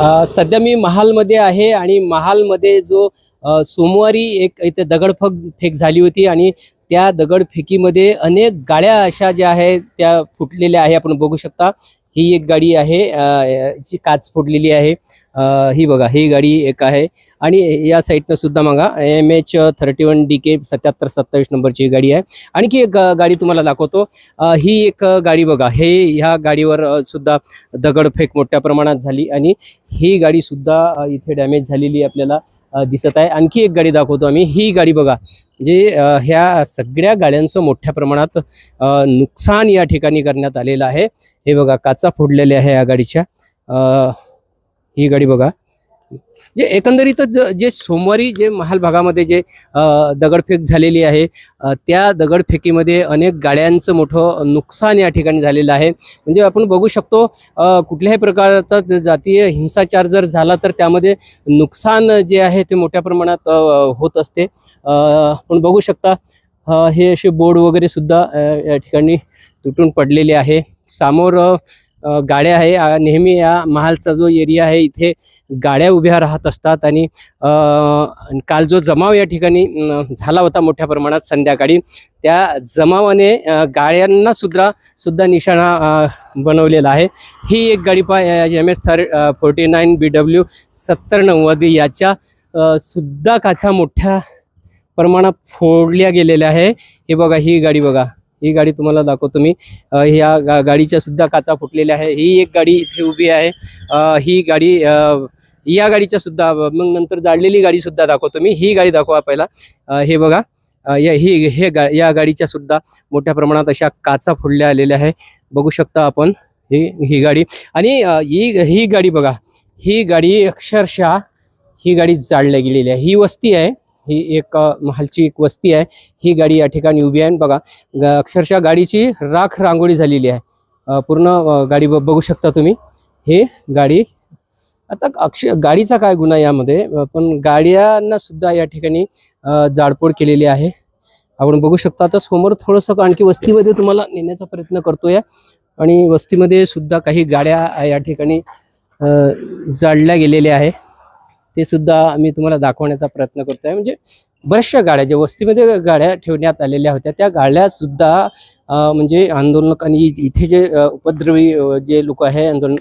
अ, सध्या मी महालमध्ये आहे आणि महालमध्ये जो अ, सोमवारी एक इथे दगडफेक फेक झाली होती आणि त्या दगडफेकीमध्ये अनेक गाड्या अशा ज्या आहेत त्या फुटलेल्या आहे आपण बघू शकता. ही एक गाडी आहे अ, जी काच फुटलेली आहे. ही बघा ही गाडी एक आहे. आणि या साईडनं सुद्धा मागा M H thirty one D K सत्याहत्तर सत्तावीस नंबरची गाडी आहे. आणखी एक गाडी तुम्हाला दाखवतो. ही एक गाडी बघा हे ह्या गाडीवर सुद्धा दगडफेक मोठ्या प्रमाणात झाली आणि ही गाडी सुद्धा इथे डॅमेज झालेली आपल्याला दिसत आहे. आणखी एक गाडी दाखवतो आम्ही. ही गाडी बघा जे ह्या सगळ्या गाड्यांचं मोठ्या प्रमाणात नुकसान या ठिकाणी करण्यात आलेलं आहे. हे बघा काचा फोडलेल्या आहे या गाडीच्या. ही गाडी बघा. जे एकंदरीतच जे सोमवारी जे महाल भागामध्ये जे दगडफेक झालेली आहे त्या दगडफेकीमध्ये अनेक गाड्यांचं मोठं नुकसान या ठिकाणी झालेलं आहे. म्हणजे आपण बघू शकतो कुठल्याही प्रकारचा जातीय हिंसाचार जर झाला तर त्यामध्ये नुकसान जे आहे ते मोठ्या प्रमाणात होत असते. आपण बघू शकता हे असे बोर्ड वगैरे सुद्धा या ठिकाणी तुटून पडलेले आहे. समोर गाड्या आहे. नेहमी या महालचा जो एरिया आहे इथे गाड्या उभ्या राहत असतात आणि काल जो जमाव या ठिकाणी झाला होता मोठ्या प्रमाणात संध्याकाळी त्या जमावाने गाड्यांना सुद्धा सुद्धा निशाणा बनवलेला आहे. ही एक गाडी पा एम एस थर फोर्टी नाईन बी डब्ल्यू सत्तर नव्वद याच्या सुद्धा काचा मोठ्या प्रमाणात फोडल्या गेलेल्या आहे. हे बघा ही गाडी बघा. ही गाडी तुम्हाला दाखवतो मी. ह्या गा गाडीच्या सुद्धा काचा फुटलेल्या आहे. ही एक गाडी इथे उभी आहे. ही गाडी या गाडीच्या सुद्धा मग नंतर जाळलेली गाडी सुद्धा दाखवतो मी. ही गाडी दाखवा पहिला. हे बघा. या ही हे गा या गाडीच्या सुद्धा मोठ्या प्रमाणात अशा काचा फोडल्या आलेल्या आहे. बघू शकता आपण ही ही गाडी. आणि ही ही गाडी बघा. ही गाडी अक्षरशः ही गाडी जाळल्या गेलेली आहे. ही वस्ती आहे. ही एक महालची एक वस्ती आहे. ही गाडी या ठिकाणी उभी आहे. आणि बघा अक्षरशः गाडीची राख रांगोळी झालेली आहे. पूर्ण गाडी ब- बघू शकता तुम्ही. हे गाडी आता अक्ष गाडीचा काय गुन्हा यामध्ये? पण गाड्यांना सुद्धा या ठिकाणी जाडपोड केलेली आहे. आपण बघू शकता आता समोर थोडंसं आणखी वस्तीमध्ये तुम्हाला नेण्याचा प्रयत्न करतोय. आणि वस्तीमध्ये सुद्धा काही गाड्या या ठिकाणी जाळल्या गेलेल्या आहे. ते सुद्धा आम्ही तुम्हाला दाखवण्याचा प्रयत्न करतोय. म्हणजे बऱ्याचशा गाड्या ज्या वस्तीमध्ये गाड्या ठेवण्यात आलेल्या होत्या त्या गाड्या सुद्धा म्हणजे आंदोलक आणि इथे जे उपद्रवी जे लोक आहे आंदोलन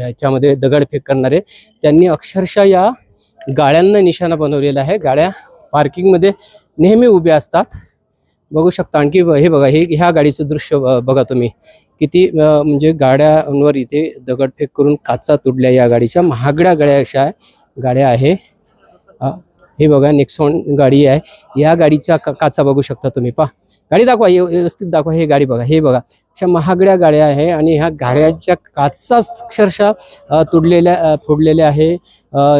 याच्यामध्ये दगडफेक करणारे त्यांनी अक्षरशः या गाड्यांना निशाणा बनवलेला आहे. गाड्या पार्किंगमध्ये नेहमी उभ्या असतात. बघू शकता आणखी हे बघा हे ह्या गाडीचं दृश्य ब- बघा तुम्ही. किती म्हणजे गाड्यांवर इथे दगडफेक करून काचा तुडल्या या गाडीच्या महागड्या गाड्या अशा आहे. गाड्या आहे. हे बघा नेक्सॉन गाडी आहे. या गाडीच्या का- काचा बघू शकता तुम्ही पा गाडी दाखवा व्यवस्थित दाखवा हे गाडी बघा हे बघा. अशा महागड्या गाड्या आहे आणि ह्या गाड्याच्या काचा अक्षरशः तुडलेल्या फोडलेल्या आहे.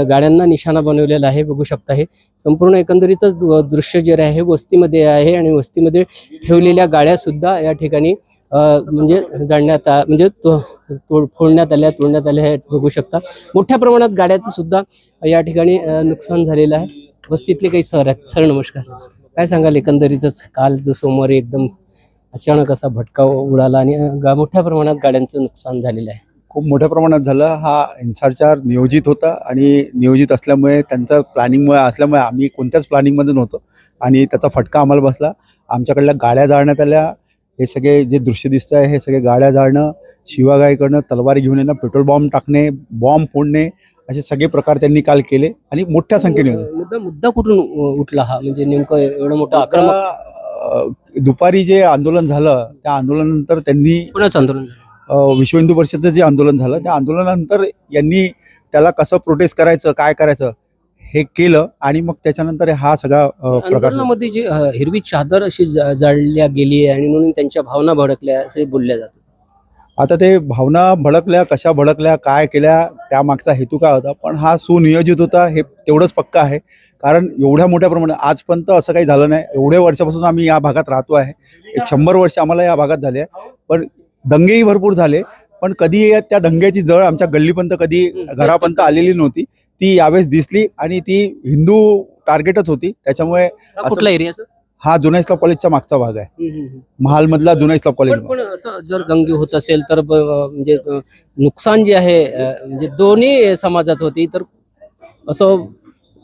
गाड्यांना निशाणा बनवलेला आहे बघू शकता हे. संपूर्ण एकंदरीतच दृश्य जे आहे वस्तीमध्ये आहे आणि वस्तीमध्ये ठेवलेल्या गाड्या सुद्धा या ठिकाणी म्हणजे जाळण्यात आ- म्हणजे तो- तोड फोडण्यात आल्या तोडण्यात आल्या हे बघू शकता. मोठ्या प्रमाणात गाड्याचं सुद्धा या ठिकाणी नुकसान झालेलं आहे. वस्तीतले काही सर आहेत. सर नमस्कार. काय सांगाल एकंदरीतच? काल जो सोमवारी एकदम अचानक असा भटका उडाला आणि गा- मोठ्या प्रमाणात गाड्यांचं नुकसान झालेलं आहे. खूप मोठ्या प्रमाणात झालं. हा हिंसाचार नियोजित होता आणि नियोजित असल्यामुळे त्यांचं प्लॅनिंगमुळे असल्यामुळे आम्ही कोणत्याच प्लॅनिंगमध्ये नव्हतो आणि त्याचा फटका आम्हाला बसला. आमच्याकडल्या गाड्या जाळण्यात आल्या. हे सगळे जे दृश्य दिसतं आहे हे सगळे गाड्या जाळणं शिवागाई करणं तलवारी घेऊन येणं पेट्रोल बॉम्ब टाकणे बॉम्ब फोडणे असे सगळे प्रकार त्यांनी काल केले आणि मोठ्या संख्येने होते. मुद्दा मुद्दा कुठून उठला हा? म्हणजे नेमकं एवढं मोठं दुपारी जे आंदोलन झालं त्या आंदोलनानंतर त्यांनी कोणाचं आंदोलन विश्व हिंदू परिषदचं जे आंदोलन झालं त्या आंदोलनानंतर यांनी त्याला कसं प्रोटेस्ट करायचं काय करायचं हे केलं आणि मग त्याच्यानंतर हा सगळा अ, प्रकार झाला. आंदोलनामध्ये जी अ, हिरवी चादर अशी जा- जाळल्या गेली आहे आणि म्हणून त्यांच्या भावना भडकल्या असे बोलल्या जातात. आता ते भावना भडकल्या कशा भडकल्या काय केल्या त्यामागचा हेतू काय होता? पण हा सुनियोजित होता हे तेवढंच पक्का आहे. कारण एवढ्या मोठ्या प्रमाणात आजपर्यंत असं काही झालं नाही. एवढ्या वर्षापासून आम्ही या भागात राहतो आहे. एक शंभर वर्ष आम्हाला या भागात झाले आहे. पण दंगेही भरपूर झाले. पण कधी या- त्या दंग्याची जळ आमच्या गल्लीपर्यंत कधी घरापर्यंत आलेली नव्हती. ती यावेळेस दिसली आणि ती हिंदू टार्गेटच होती. त्याच्यामुळे हा कुठला एरिया हा जुना इस्लाम कॉलेजच्या मागचा भाग आहे. महालमधला जुना इस्लाम कॉलेज जर दंगे होत असेल तर म्हणजे नुकसान जे आहे म्हणजे दोन्ही समाजाचं होती तर असं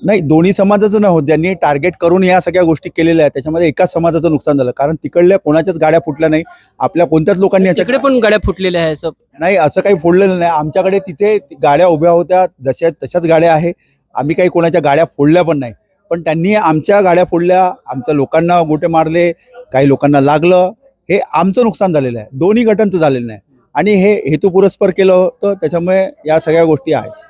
नाही दोन्ही समाजाचं न होत. ज्यांनी टार्गेट करून या सगळ्या गोष्टी केलेल्या आहेत त्याच्यामध्ये एकाच समाजाचं नुकसान झालं. कारण तिकडल्या कोणाच्याच गाड्या फुटल्या नाही. आपल्या कोणत्याच लोकांनी तिकडे पण गाड्या फुटलेल्या आहे असं. नाही असं काही फोडलेलं नाही. आमच्याकडे तिथे गाड्या उभ्या होत्या. जशा तशाच गाड्या आहे. आम्ही काही कोणाच्या गाड्या फोडल्या पण नाही. पण त्यांनी आमच्या गाड्या फोडल्या. आमच्या लोकांना गोटे मारले. काही लोकांना लागलं. हे आमचं नुकसान झालेलं आहे. दोन्ही गटांचं झालेलं नाही. आणि हे हेतू पुरस्पर केलं होतं त्याच्यामुळे या सगळ्या गोष्टी आहेत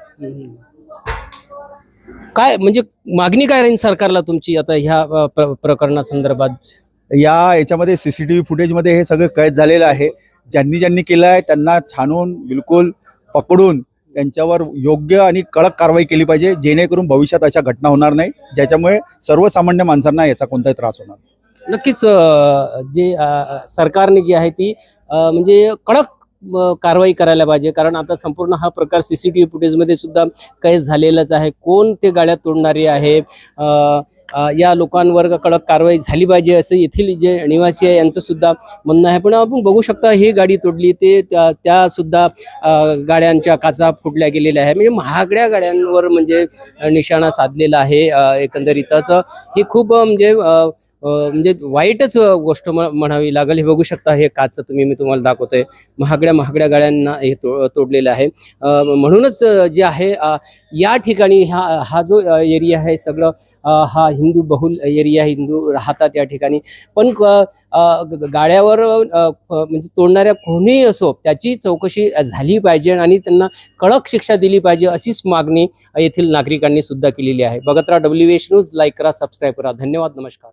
काय म्हणजे मागणी काय राहील सरकारला तुमची आता ह्या प्र- प्रकरणासंदर्भात या याच्यामध्ये सी सी टी व्ही फुटेजमध्ये हे सगळं कैद झालेलं आहे ज्यांनी ज्यांनी केलं आहे त्यांना छानून बिलकुल पकडून त्यांच्यावर योग्य आणि कडक कारवाई केली पाहिजे जेणेकरून भविष्यात अशा घटना होणार नाही ज्याच्यामुळे सर्वसामान्य माणसांना याचा कोणताही त्रास होणार. नक्कीच जे सरकारने जी आहे ती म्हणजे कडक कारवाई करायला पाहिजे. कारण आता संपूर्ण हा प्रकार सी सी टी व्ही फुटेजमध्ये सुद्धा कैद झालेलाच आहे. कोण ते गाड्या तोडणारी आहे? या लोकांवर कडक कारवाई झाली पाहिजे असं येथील जे निवासी आहे यांचं सुद्धा म्हणणं आहे. पण आपण बघू शकता ही गाडी तोडली ते त्या सुद्धा गाड्यांच्या काचा फुटल्या गेलेल्या आहे म्हणजे महागड्या गाड्यांवर म्हणजे निशाणा साधलेला आहे एकंदरीतच. हे खूप म्हणजे म्हणजे वाईटच गोष्ट म्हणावी लागेल. हे बघू शकता हे काच तुम्ही मी तुम्हाला दाखवतोय. महागड्या महागड्या गाड्यांना हे तो तोडलेलं आहे. म्हणूनच जे आहे या ठिकाणी हा हा जो एरिया आहे सगळं हा हिंदू बहुल एरिया हिंदू राहतात या ठिकाणी. पण गाड्यावर म्हणजे तोडणाऱ्या कोणीही असो त्याची चौकशी झाली पाहिजे आणि त्यांना कडक शिक्षा दिली पाहिजे अशीच मागणी येथील नागरिकांनी सुद्धा केलेली आहे. बघत राहा डब्ल्यू एच न्यूज लाईक करा सबस्क्राईब करा. धन्यवाद नमस्कार.